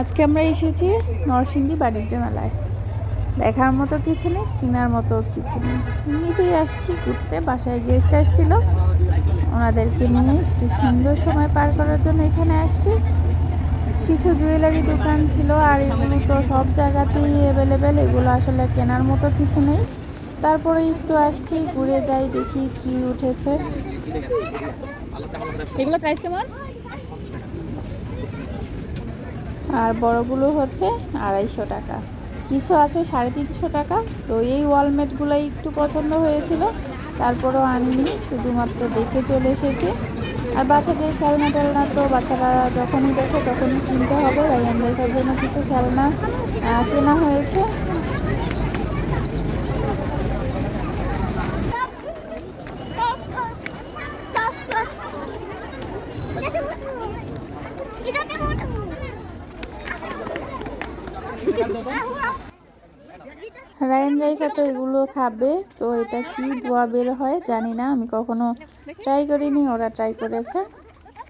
আজকে আমরা এসেছি নরসিংদী বাণিজ্য মেলায় দেখার মতো কিছু নেই, কেনার মতো কিছু নেই। এমনিতেই আসছি, ঘুরতে। বাসায় গেস্ট আসছিল। ওনাদেরকে নিয়ে একটু সুন্দর সময় পার করার জন্য এখানে আসছি। কিছু জুয়েলারি দোকান ছিল, আর এগুলো তো সব জায়গাতেই অ্যাভেলেবেল এগুলো আসলে কেনার মতো কিছু নেই। তারপরে একটু আসছি, ঘুরে যাই, দেখি কি উঠেছে। এগুলো প্রাইস কেমন? আর বড়গুলো হচ্ছে আড়াইশো টাকা। কিছু আছে সাড়ে তিনশো টাকা। তো এই ওয়ালমেটগুলোই একটু পছন্দ হয়েছিল, তারপরেও আনিনি, শুধুমাত্র দেখে চলে এসেছি। আর বাচ্চাদের খেলনা টেলনা তো বাচ্চারা যখনই দেখে তখনই কিনতে হবে, তাই আমাদের জন্য কিছু খেলনা কেনা হয়েছে। রায়ন রাইফা তো এগুলো খাবে, তো এটা কি ধোয়া বের হয় জানি না, আমি কখনো ট্রাই করিনি, ওরা ট্রাই করেছে।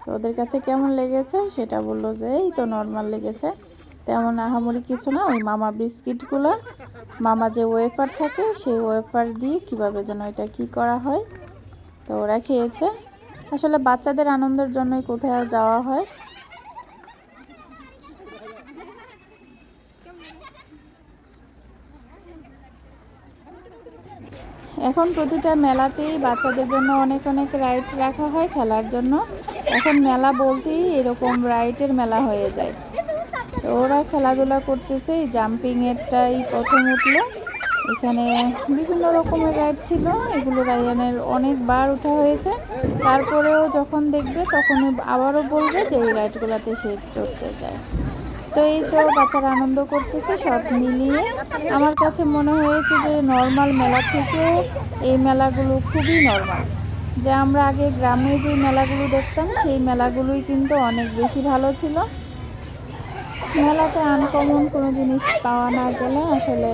তো ওদের কাছে কেমন লেগেছে সেটা বলল যে, এই তো নর্মাল লেগেছে। তেমন আহামরি কিছু না, ওই মামা বিস্কিটগুলো, মামা যে ওয়েফার থাকে, সেই ওয়েফার দিয়ে কীভাবে যেন এটা কি করা হয়? তো ওরা খেয়েছে। আসলে বাচ্চাদের আনন্দের জন্যই কোথাও যাওয়া হয়। এখন প্রতিটা মেলাতেই বাচ্চাদের জন্য অনেক অনেক রাইড রাখা হয় খেলার জন্য। এখন মেলা বলতেই এরকম রাইডের মেলা হয়ে যায়। তো ওরা খেলাধুলা করতেছে, এই জাম্পিংয়েরটাই প্রথম উঠল। এখানে বিভিন্ন রকমের রাইড ছিল, এগুলো রায়ানের অনেকবার ওঠা হয়েছে। তারপরেও যখন দেখবে তখন আবারও বলবে যে এই রাইডগুলোতে সে চড়তে চায়। তো এই তো বাচ্চারা আনন্দ করতেছে, সব মিলিয়ে আমার কাছে মনে হয়েছে যে নর্মাল মেলা থেকে এই মেলাগুলো খুবই নর্মাল যে আমরা আগে গ্রামে যে মেলাগুলো দেখতাম, সেই মেলাগুলোই কিন্তু অনেক বেশি ভালো ছিল। মেলাতে আনকমন কোনো জিনিস পাওয়া না গেলে আসলে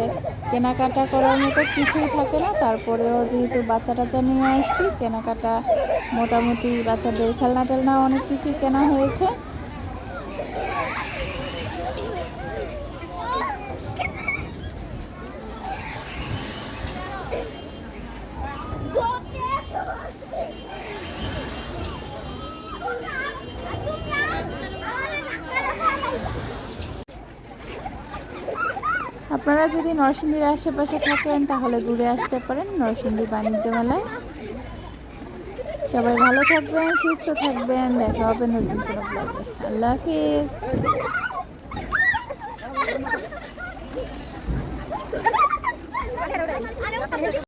কেনাকাটা করার মতো কিছুই থাকে না। তারপরেও যেহেতু বাচ্চা টাচ্চা নিয়ে আসছি, কেনাকাটা মোটামুটি বাচ্চাদের খেলনা টেলনা অনেক কিছুই কেনা হয়েছে। আপনারা যদি নরসিংদীর আশেপাশে থাকেন, তাহলে ঘুরে আসতে পারেন নরসিংদী বাণিজ্য মেলায়। সবাই ভালো থাকবেন, সুস্থ থাকবেন, দেখা হবে নতুন কোনো আল্লাহ হাফিজ।